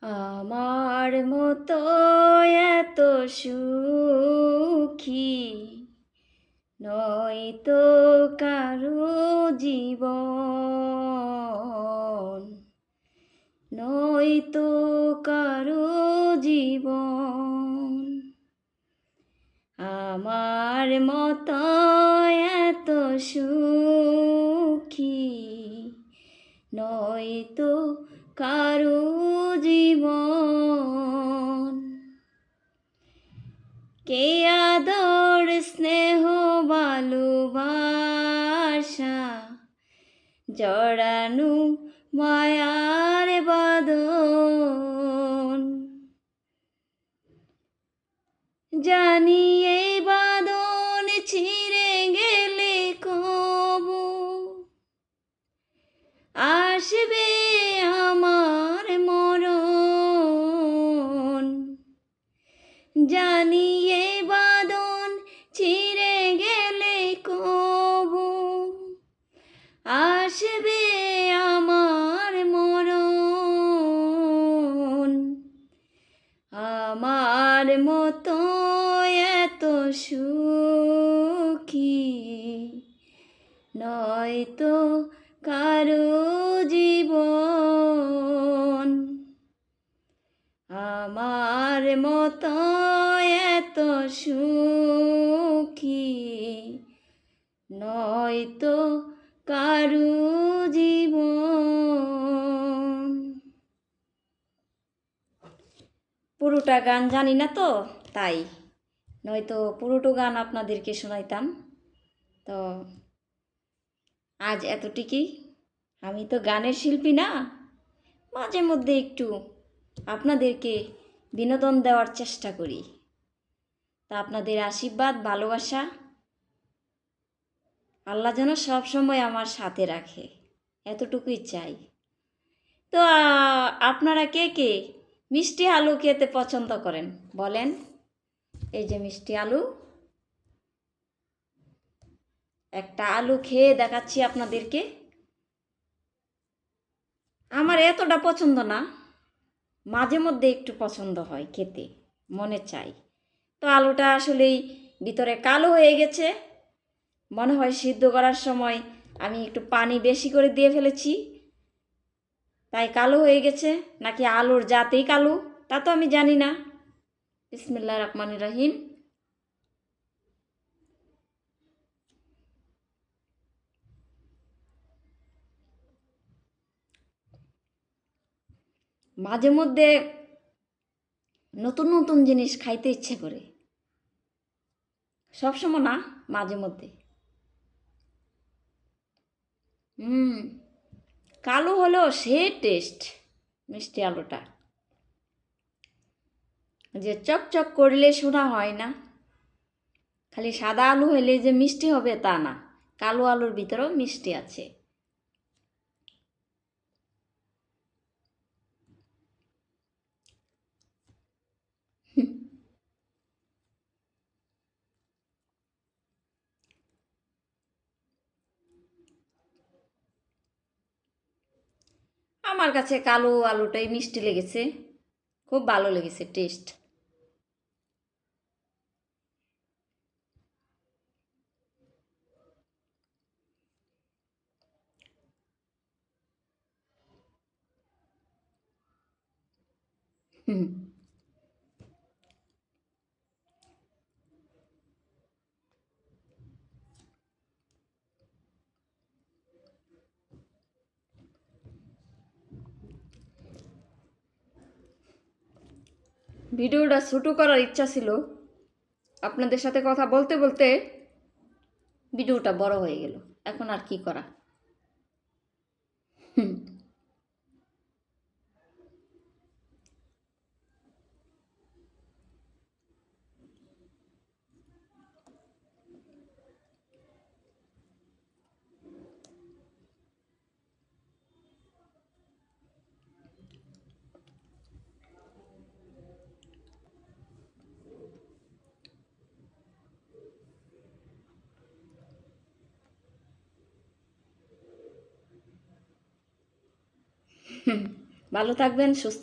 আমার মতো এত সুখী নয়তো কারও জীবন। নয়তো কারও জীবন। আমার মতো এত সুখী নয়তো কারও জীবন। কে আদর স্নেহ ভালোবাসা জড়ানো মায়ার বাদন জানি আসবে আমার মরণ। জানিয়ে বাদন ছিঁড়ে গেলে কবু। আসবে আমার মরণ। আমার মতো এত সুখী নয়তো কারও জীবন। আমার মতো এত সুখী নয়তো কারও জীবন। পুরোটা গান জানি না তো, তাই। নয়তো পুরোটো গান আপনাদেরকে শোনাইতাম। তো আজ এতটুকুই? আমি তো গানের শিল্পী না। মাঝে মধ্যে একটু আপনাদেরকে বিনোদন দেওয়ার চেষ্টা করি। তা আপনাদের আশীর্বাদ, ভালোবাসা, আল্লাহ যেন সব সময় আমার সাথে রাখে, এতটুকুই চাই। তো আপনারা কে কে মিষ্টি আলু খেতে পছন্দ করেন? বলেন। এই যে মিষ্টি আলু। একটা আলু খেয়ে দেখাচ্ছি আপনাদেরকে। আমার এতটা পছন্দ না, মাঝে মধ্যে একটু পছন্দ হয় খেতে, মনে চাই। তো আলুটা আসলেই ভিতরে কালো হয়ে গেছে, মনে হয় সিদ্ধ করার সময় আমি একটু পানি বেশি করে দিয়ে ফেলেছি, তাই কালো হয়ে গেছে, নাকি আলুর জাতেই কালো, তা তো আমি জানি না। বিসমিল্লা রহমান রহিম। মাঝে মধ্যে নতুন নতুন জিনিস খাইতে ইচ্ছে করে। সবসময় না, মাঝে মধ্যে। হুম, কালো হলেও সে টেস্ট মিষ্টি আলুটা। যে চকচক করলে শোনা হয় না। খালি সাদা আলু হলে যে মিষ্টি হবে তা না। কালো আলুর ভিতরেও মিষ্টি আছে। আমার কাছে কালো আলুটাই মিষ্টি লেগেছে। খুব ভালো লেগেছে টেস্ট হুম। ভিডিওটা ছোটো করার ইচ্ছা ছিল। আপনাদের সাথে কথা বলতে বলতে ভিডিওটা বড় হয়ে গেল। এখন আর কি করা? হুম। ভালো থাকবেন সুস্থ